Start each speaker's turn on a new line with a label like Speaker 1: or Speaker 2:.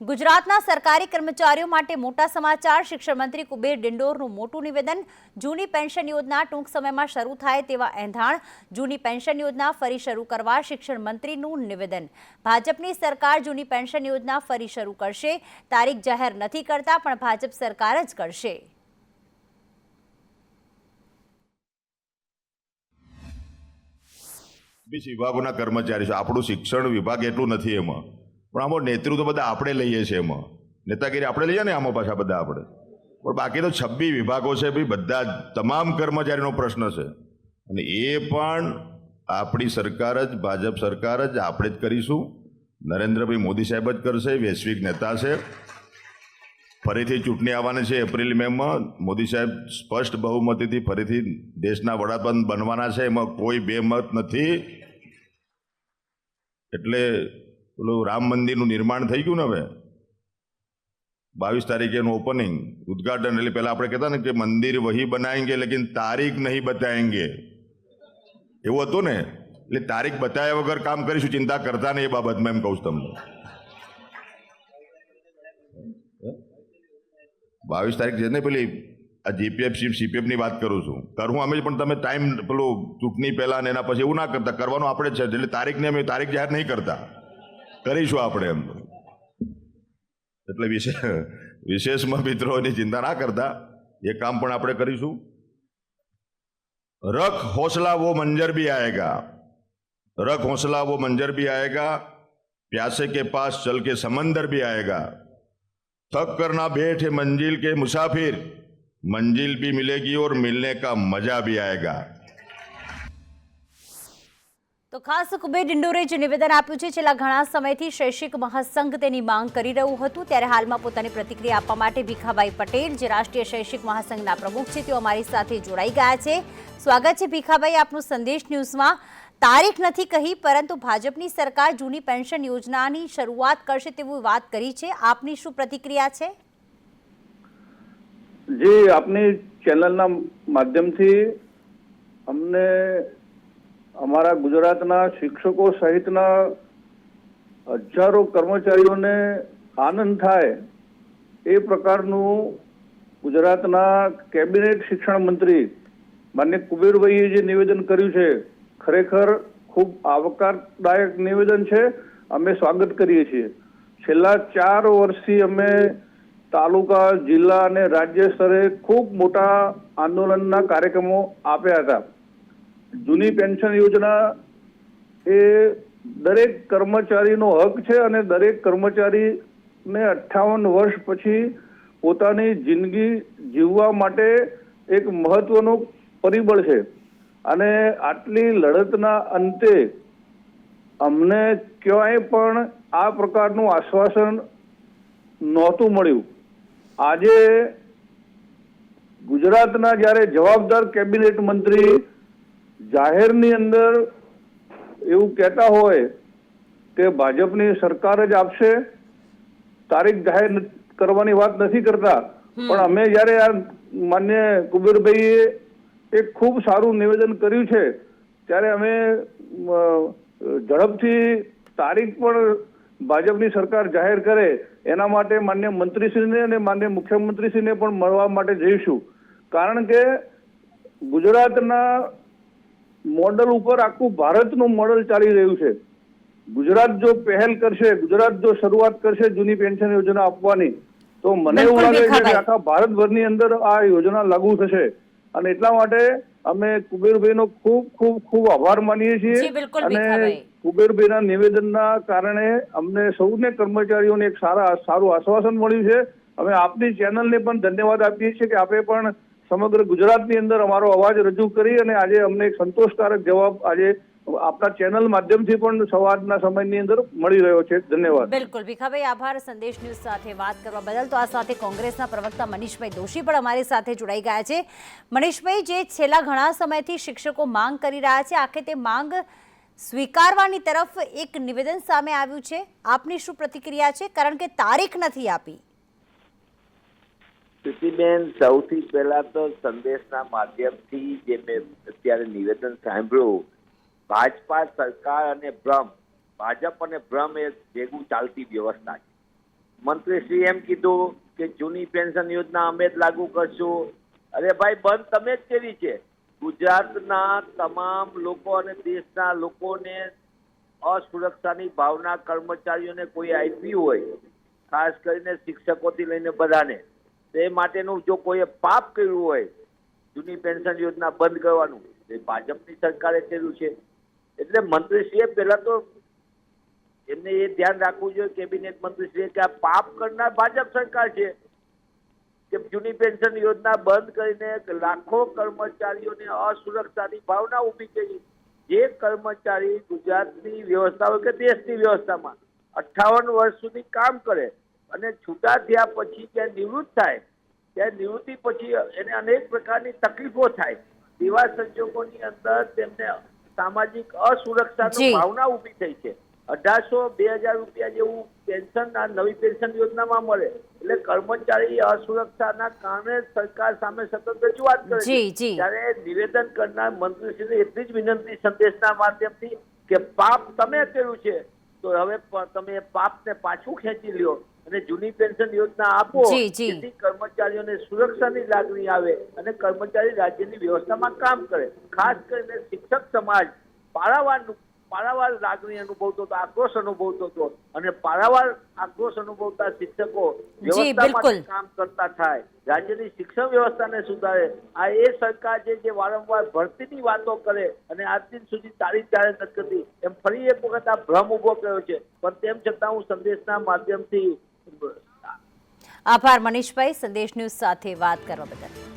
Speaker 1: ગુજરાતના સરકારી કર્મચારીઓ માટે મોટા સમાચાર. શિક્ષણ મંત્રી કુબેર ડિંડોરનું મોટું નિવેદન. જૂની પેન્શન યોજના ટૂંક સમયમાં શરૂ થાય તેવા એંધાણ. જૂની પેન્શન યોજના ફરી શરૂ કરવા શિક્ષણ મંત્રીનું નિવેદન. ભાજપની સરકાર જૂની પેન્શન યોજના ફરી શરૂ કરશે. તારીખ જાહેર નથી કરતા, પણ ભાજપ સરકાર જ કરશે.
Speaker 2: વિભાગોના કર્મચારી છે. આપણું શિક્ષણ વિભાગ એટલું નથી એમાં. પણ આમાં નેતૃત્વ બધા આપણે લઈએ છીએ એમાં. નેતાગીરી આપણે લઈએ ને આમાં પાછા બધા આપણે. પણ બાકી તો છબ્બી વિભાગો છે ભાઈ, બધા તમામ કર્મચારીનો પ્રશ્ન છે. અને એ પણ આપણી સરકાર જ, ભાજપ સરકાર જ, આપણે જ કરીશું. નરેન્દ્રભાઈ મોદી સાહેબ જ કરશે, વૈશ્વિક નેતા છે. ફરીથી ચૂંટણી આવવાની છે એપ્રિલ મેમાં મોદી સાહેબ સ્પષ્ટ બહુમતીથી ફરીથી દેશના વડાપ્રધાન બનવાના છે. એમાં કોઈ બેમત નથી. એટલે પેલું રામ મંદિરનું નિર્માણ થઈ ગયું ને હવે? બાવીસ તારીખે એનું ઓપનિંગ ઉદ્ઘાટન, એટલે પહેલાં આપણે કહેતા ને કે મંદિર વહી બનાવેંગે લેકિન તારીખ નહીં બતાવેંગે એવું હતું ને? એટલે તારીખ બતાવ્યા વગર કામ કરીશું, ચિંતા કરતા નહીં એ બાબતમાં એમ કહું છું તમને. બાવીસ તારીખ છે ને પેલી, આ જીપીએફ સીપીએફની વાત કરું છું. કરું અમે પણ તમે ટાઈમ પેલું ચૂંટણી પહેલાં ને એના પછી એવું ના કરતા, કરવાનું આપણે છે, એટલે તારીખને અમે તારીખ જાહેર નહીં કરતા. કરીશું આપણે એમ એટલે વિશેષ વિશેષમાં મિત્રોની ચિંતા ના કરતા એ કામ પણ આપણે કરીશું रख हौसला वो मंजर भी आएगा रख हौसला वो मंजर भी आएगा प्यासे के पास चल के समंदर भी आएगा थक करना बैठे मंजिल के मुसाफिर मंजिल भी मिलेगी और मिलने का मजा भी आएगा
Speaker 1: તો ખાસ કુબેર ડિંડોરે જે નિવેદન આપ્યું છે, છેલ્લા ઘણા સમયથી શૈક્ષિક મહાસંઘ તેની માંગ કરી રહ્યું હતું, ત્યારે હાલમાં પોતાની પ્રતિક્રિયા આપવા માટે ભીખાભાઈ પટેલ, જે રાષ્ટ્રીય શૈક્ષિક મહાસંઘના પ્રમુખ છે, તેઓ અમારી સાથે જોડાઈ ગયા છે. સ્વાગત છે ભીખાભાઈ આપનું સંદેશ ન્યૂઝમાં. તારીખ નથી કહી, પરંતુ ભાજપની સરકાર જૂની પેન્શન યોજનાની શરૂઆત કરશે તેવું વાત કરી છે. આપની શું પ્રતિક્રિયા છે?
Speaker 3: જે, આપની ચેનલના માધ્યમથી અમને અમારા ગુજરાતના શિક્ષકો સહિતના હજારો કર્મચારીઓને આનંદ થાય એ પ્રકારનું ગુજરાતના કેબિનેટ શિક્ષણ મંત્રી માન્ય કુબેરભાઈએ જે નિવેદન કર્યું છે, ખરેખર ખૂબ આવકારદાયક નિવેદન છે. અમે સ્વાગત કરીએ છીએ. છેલ્લા ચાર વર્ષથી અમે તાલુકા, જિલ્લા અને રાજ્ય સ્તરે ખૂબ મોટા આંદોલનના કાર્યક્રમો આપ્યા હતા. જૂની પેન્શન યોજના એ દરેક કર્મચારીનો હક છે અને દરેક કર્મચારીને અઠ્ઠાવન વર્ષ પછી પોતાની જિંદગી જીવવા માટે એક મહત્વનું પરિબળ છે. અને આટલી લડતના અંતે અમને ક્યાંય પણ આ પ્રકારનું આશ્વાસન નહોતું મળ્યું. આજે ગુજરાતના જ્યારે જવાબદાર કેબિનેટ મંત્રી જાહેરની અંદર એવું કહેતા હોય કે ભાજપની સરકાર જ આપશે તારીખ જાહેર કરવાની વાત નથી કરતા. પણ અમે જ્યારે આ માન્ય કુબેરભાઈએ એક ખૂબ સારું નિવેદન કર્યું છે ત્યારે અમે ઝડપથી તારીખ પણ ભાજપની સરકાર જાહેર કરે એના માટે માન્ય મંત્રીશ્રીને અને માન્ય મુખ્યમંત્રીશ્રીને પણ મળવા માટે જઈશું. કારણ કે ગુજરાતના મોડલ ઉપર આખું ભારતનું મોડલ ચાલી રહ્યું છે. ગુજરાત જો પહેલ કરશે ગુજરાત જો શરૂઆત કરશે જૂની પેન્શન યોજના આપવાની તો મને એવું લાગે છે કે આખા ભારતભરની અંદર આ યોજના લાગુ થશે. અને એટલા માટે અમે કુબેરભાઈનો ખૂબ ખૂબ ખૂબ આભાર માનીએ છીએ.
Speaker 1: અને
Speaker 3: અને
Speaker 1: ના
Speaker 3: કુબેરભાઈના નિવેદનના કારણે અમને સૌને કર્મચારીઓને એક સારા સારું આશ્વાસન મળ્યું છે. અમે આપની ચેનલને પણ ધન્યવાદ આપીએ છીએ કે આપે પણ સમગ્ર ગુજરાતની અંદર અમારો અવાજ રજૂ કરી અને આજે અમને એક સંતોષકારક જવાબ આજે આપના ચેનલ માધ્યમથી પણ સવારના સમયની અંદર મળી રહ્યો છે. ધન્યવાદ.
Speaker 1: બિલકુલ. ભીખાભાઈ, આભાર. સંદેશ ન્યૂઝ સાથે વાત કરવા બદલ તો આ સાથે કોંગ્રેસના પ્રવક્તા મનીષભાઈ દોશી પણ અમારી સાથે જોડાઈ ગયા છે. મનીષભાઈ, જે છેલ્લા ઘણા સમયથી શિક્ષકો માંગ કરી રહ્યા છે, આખે તે માંગ સ્વીકારવાની તરફ એક નિવેદન સામે આવ્યું છે. આપની શું પ્રતિક્રિયા છે? કારણ કે તારીખ નથી આપી.
Speaker 4: પ્રીતિબેન, સૌથી પહેલા તો સંદેશના માધ્યમથી જે મેં અત્યારે નિવેદન સાંભળ્યું, ભાજપા સરકાર અને ભ્રમ, ભાજપ અને ભ્રમ એ ભેગું ચાલતી વ્યવસ્થા છે. મંત્રીશ્રી એમ કીધું કે જૂની પેન્શન યોજના અમે જ લાગુ કરશું. અરે ભાઈ, બંધ તમે જ કરી છે? ગુજરાતના તમામ લોકો અને દેશના લોકોને અસુરક્ષાની ભાવના કર્મચારીઓને કોઈ આપી હોય, ખાસ કરીને શિક્ષકોથી લઈને બધાને તે માટેનું જો કોઈએ પાપ કર્યું હોય, જૂની પેન્શન યોજના બંધ કરવાનું એ ભાજપની સરકારે કર્યું છે. એટલે મંત્રીશ્રીએ પહેલા તો એમને એ ધ્યાન રાખવું જોઈએ, કેબિનેટ મંત્રીશ્રીએ, કે આ પાપ કરનાર ભાજપ સરકાર છે, કે જૂની પેન્શન યોજના બંધ કરીને લાખો કર્મચારીઓને અસુરક્ષાની ભાવના ઊભી કરી. જે કર્મચારી ગુજરાતની વ્યવસ્થા કે દેશની વ્યવસ્થામાં અઠ્ઠાવન વર્ષ સુધી કામ કરે અને છૂટા થયા પછી જ્યાં નિવૃત્ત થાય ત્યાં નિવૃત્તિ પછી એને અનેક પ્રકારની તકલીફો થાય તેવા સંજોગોની અંદર તેમને સામાજિક. અસુરક્ષાની ભાવના ઊભી થઈ છે અઢારસો બે હજાર રૂપિયા જેવું પેન્શન આ નવી પેન્શન યોજનામાં મળે એટલે કર્મચારી અસુરક્ષાના કારણે સરકાર સામે સતત રજૂઆત કરે છે. ત્યારે નિવેદન કરનાર મંત્રીશ્રીને એટલી જ વિનંતી સંદેશના માધ્યમથી કે પાપ તમે કર્યું છે તો હવે તમે પાપને પાછું ખેંચી લ્યો અને જૂની પેન્શન યોજના આપો. જેથી કર્મચારીઓને સુરક્ષાની લાગણી આવે અને કર્મચારી રાજ્યની વ્યવસ્થામાં કામ કરે. ખાસ કરીને શિક્ષક સમાજ પારાવાર પારાવાર લાગણી અનુભવતો હતો આક્રોશ અનુભવતો હતો અને પારાવાર આક્રોશ અનુભવતા શિક્ષકો વ્યવસ્થામાં કામ કરતા થાય. રાજ્યની શિક્ષણ વ્યવસ્થાને સુધારે. આ એ સરકાર છે જે વારંવાર ભરતીની વાતો કરે અને આજ દિન સુધી તારીખ જાહેર નથી કરતી. એમ ફરી એક વખત આ ભ્રમ ઊભો કર્યો છે. પણ તેમ છતાં હું સંદેશના માધ્યમથી
Speaker 1: આભાર મનીષભાઈ. સંદેશ ન્યૂઝ સાથે વાત કરવા બદલ.